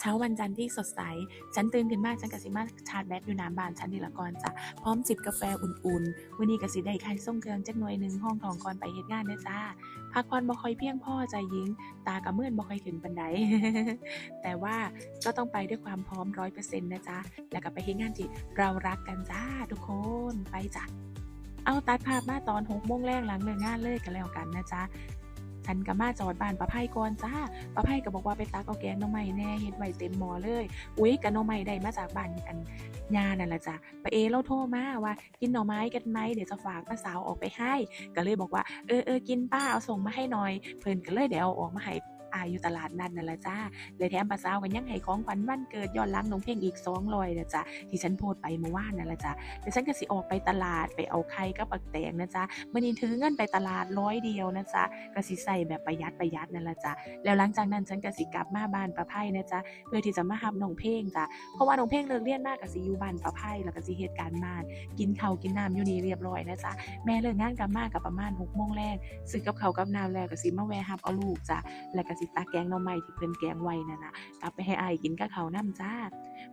เช้าวันจันทร์ที่สดใส ฉันตื่นขึ้นมาฉันก็สิมาชาร์จแบตอยู่น้าบ้านฉันนี่ละก่อนจ้ะพร้อมจิบกาแฟอุ่นๆมื้อนี้ก็สิได้ไข่ส่งเครื่องจักหน่วยหนึ่งห้องทองก่อนไปเฮ็ดงานเด้จ้าพักผ่อนบ่ค่อยเพียงพ่อใจหญิง ตากะเมื่อนบ่ค่อยขึ้นปานใดแต่ว่าก็ต้องไปด้วยความพร้อม100%นต์นะจ๊ะแล้วก็ไปเฮ็ดงานที่เรารักกันจ้าทุกคนไปจ้ะเอาตัดภาพมาตอน6โมงแรงหลังเลิกงานเลยก็แล้วกันนะจ๊ะ ฉันก็มาจอดบ้านป้าไพ่ก่อนจ้าป้าไพ่ก็บอกว่าไปตักเอาแกงหน่อไม้แน่เฮ็ดไว้เต็มหม้อเลย อุ้ยกะหน่อไม้ได้มาจากบ้านอันยานั่นล่ะจ้ะป้าเอเราโทรมาว่า กินหน่อไม้กันไหมเดี๋ยวจะฝากป้าสาวออกไปให้ ก็เลยบอกว่าเออเออกินป้าเอาส่งมาให้หน่อย เพิ่นก็เลยเดี๋ยวออกมาให้ อาอยู่ตลาดนัดนั่นแหละจ้าเลยแถมป้าสาวก็ยังให้ของขวัญวันเกิดย้อนหลังน้องเพลงอีก200นะจ๊ะที่ฉันโพสไปเมื่อวานนั่นแหละจ้ะเดี๋ยวฉันก็สิออกไปตลาดไปเอาไข่กับปักแตงนะจ๊ะมื้อนี้ถือเงินไปตลาดร้อยเดียวนะจ๊ะก็สิใส่แบบประหยัดประหยัดนั่นแหละจ้ะแล้วหลังจากนั้นฉันก็สิกลับมาบ้านป้าไพ่นะจ๊ะเพื่อที่จะมารับน้องเพลงจ้ะเพราะว่าน้องเพลงเลิกเรียนมากก็สิอยู่บ้านป้าไพ่แล้วก็สิเฮ็ดการบ้านกินข้าวกินน้ำอยู่นี่เรียบร้อยนะจ๊ะแม่เลิกงานกลับมาก็ประมาณ6โมงแรกซื้อกับเขากับน้ำแล้วก็สิมาแวะรับเอาลูกจ้ะแล้วก็สิตาแกงหน่อไม้ที่เพิ่นแกงไว้นั่นน่ะกลับไปให้อายกินกับข้าวน้ำจ้า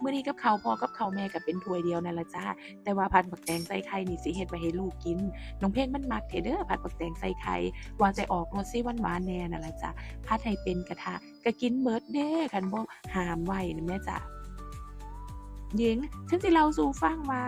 มื้อนี้กับข้าวพ่อกับข้าวแม่ก็เป็นถ้วยเดียวนั่นล่ะจ้า แต่ว่าผัดบักแตงใส่ไข่นี่สิเฮ็ดไว้ให้ลูกกิน น้องเพลงมันมักเด้อเด้อผัดบักแตงใส่ไข่ว่าจะออกรสสิหวานๆแน่นั่นล่ะจ้ะผัดให้เป็นกระทะก็กินเบิดเด้คันบ่ห้ามไว้นะแม่จ้ะหญิงฉันสิเล่าสู่ฟังว่า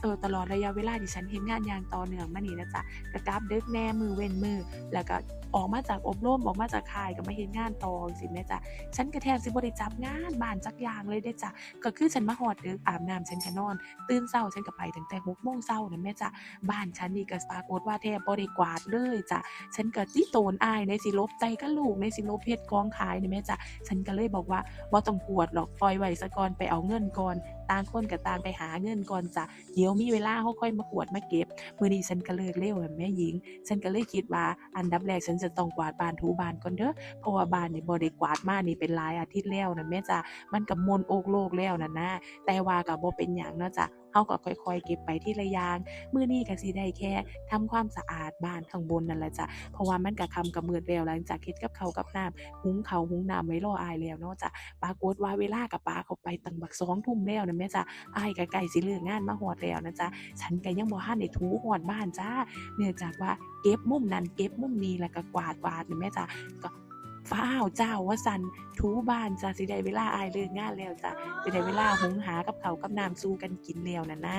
เออตลอดระยะเวลาที่ฉันเฮ็ดงานอย่างต่อเนื่องมานี่นะจ๊ะก็กลับดึกแน่มือเว้นมือ แล้วก็ ออกมาจากอบรมออกมาจากค่ายก็มาเฮ็ดงานต่อจังซี่แหมจ้ะฉันก็แทบสิบ่ได้จับงานบ้านจักอย่างเลยเด้จ้ะก็คือฉันมาฮอดดึกอาบน้ำฉันก็นอน ตื่นเช้าฉันก็ไปตั้งแต่6โมงเช้านั่นแหมจ้ะบ้านฉันนี่ก็ปรากฏว่าแทบบ่ได้กวาดเลยจ้ะฉันก็สิโตนอายในสิลบใจกับลูกในสิลบเฮ็ดกองขายนี่แหมจ้ะฉันก็เลยบอกว่าบ่ต้องกวดหรอกปล่อยไว้ซะก่อนไปเอาเงินก่อนต่างคนก็ต่างไปหาเงินก่อนจ้ะเดี๋ยวมีเวลาเฮาค่อยมากวดมาเก็บมือนี้ฉันก็เลิกเร็วอะแม่หญิง ฉันก็เลยคิดว่าอันดับแรกฉันจะต้องกวาดบ้านถูบ้านก่อนเด้อเพราะว่าบ้านนี่บ่ได้กวาดมานี่เป็นหลายอาทิตย์แล้วนะแม่จ้ะมันกับมนโอกโลกแล้วนะนะแต่ว่าก็บ่เป็นหยังเนาะจ้ะ เฮาก็ค่อยๆ เก็บไปที่ละอย่างมื้อนี้ก็สิได้แค่ทำความสะอาดบ้านข้างบนนั่นแหละจ้ะเพราะว่ามันก็ค่ำก็มืดแล้วหลังจากเฮ็ดกับเขากับน้ำหุงเขาหุงน้ำไว้รออายแล้วเนาะจ้ะปรากฏว่าเวลาก็ปาเขาไปตั้งบัก2ทุ่มแล้วนะแม่จ้ะอายก็ใกล้สิเลิกงานมาฮอดแล้วนะจ๊ะฉันก็ยังบ่ทันได้ถูฮอดบ้านจ้าเนื่องจากว่าเก็บมุมนั้นเก็บมุมนี้แล้วก็กวาดกวาดนี่แม่จ้ะก็ ฟ้าวเจ้าว่าสันถูบ้านจ้ะสิได้เวลาอายเลิกงานแล้วจ้ะสิได้เวลาหุงหากับเขากับน้ำสู้กันกินแล้วนั่นนะ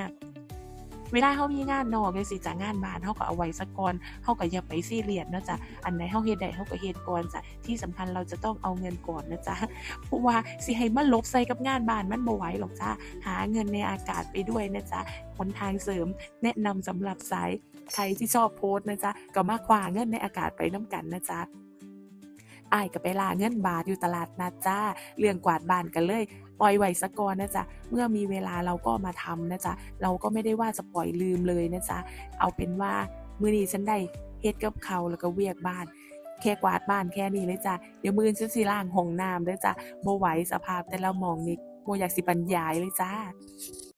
เวลาเฮามีงานนอกจังซี่จ้ะงานบ้านเฮาก็เอาไว้ซะก่อนเฮาก็อย่าไปซีเรียสนะจ้ะอันไหนเฮาเฮ็ดได้เฮาก็เฮ็ดก่อนจ้ะ ที่สำคัญเราจะต้องเอาเงินก่อนนะจ๊ะ เพราะว่าสิให้มาลบใส่กับงานบ้านมันบ่ไหวหรอกจ้ะหาเงินในอากาศไปด้วยนะจ๊ะหนทางเสริมแนะนำสำหรับสายใครที่ชอบโพสต์นะจ๊ะ ก็มาคว้าเงินในอากาศไปน้ำกันนะจ๊ะ อ้ายก็ไปลาเงินบาทอยู่ตลาดนัดจ้า เรื่องกวาดบ้านกันเลย ปล่อยไว้สะก่อนนะจ๊ะ เมื่อมีเวลาเราก็มาทำนะจ๊ะ เราก็ไม่ได้ว่าจะปล่อยลืมเลยนะจ๊ะ เอาเป็นว่ามื้อนี้ฉันได้เฮ็ดกับเขาแล้วก็เวียกบ้านแค่กวาดบ้านแค่นี้เลยจ้ะ เดี๋ยวมือฉันสิล้างห้องน้ำเด้อจ้ะบ่ไหวสภาพแต่ละหมองนี่บ่อยากสิบรรยายเลยจ้า